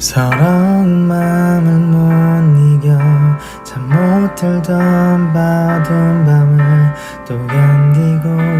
서러운 마음을 못 이겨. 잠 못 들던 바쁜 밤을 또 견디고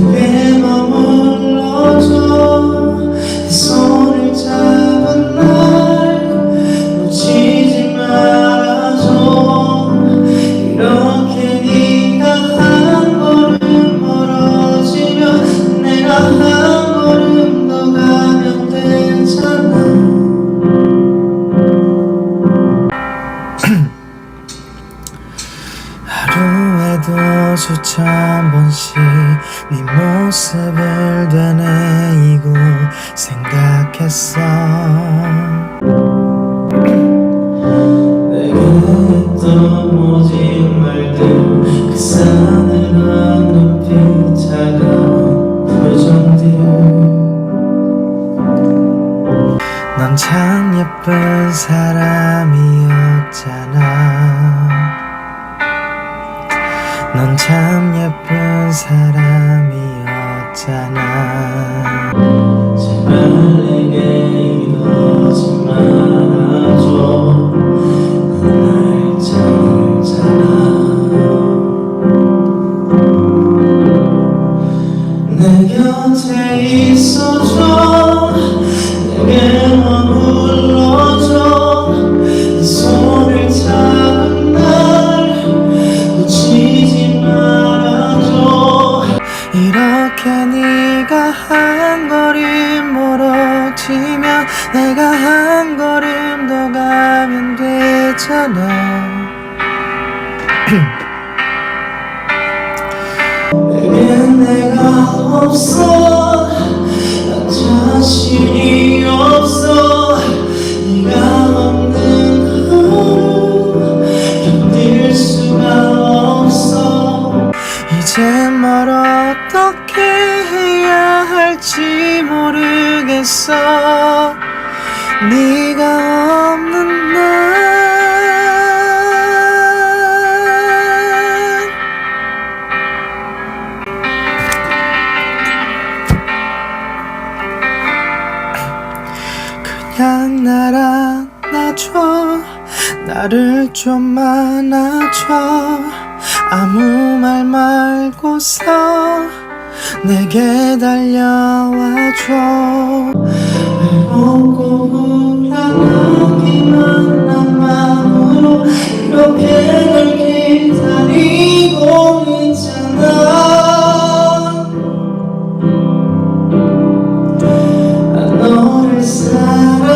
내 하루에도 수천 번씩 네 모습을 되뇌이고 생각했어. 내게 했 넌 참 예쁜 사람이었잖아 내가 한 걸음 더 가면 되잖아. 내겐 내가 없어? 난 자신이 없어. 네가 없는 하루 견딜 수가 없어. 이제 뭘 어떻게 해야 할지 모르겠어 네가 없는 날. 그냥 날 안아줘. 나를 좀 안아줘. 아무 말 말고서 내게 달려와줘. 알고 불안하기만 한 마음으로 이렇게 널 기다리고 있잖아. 난 너를 사랑해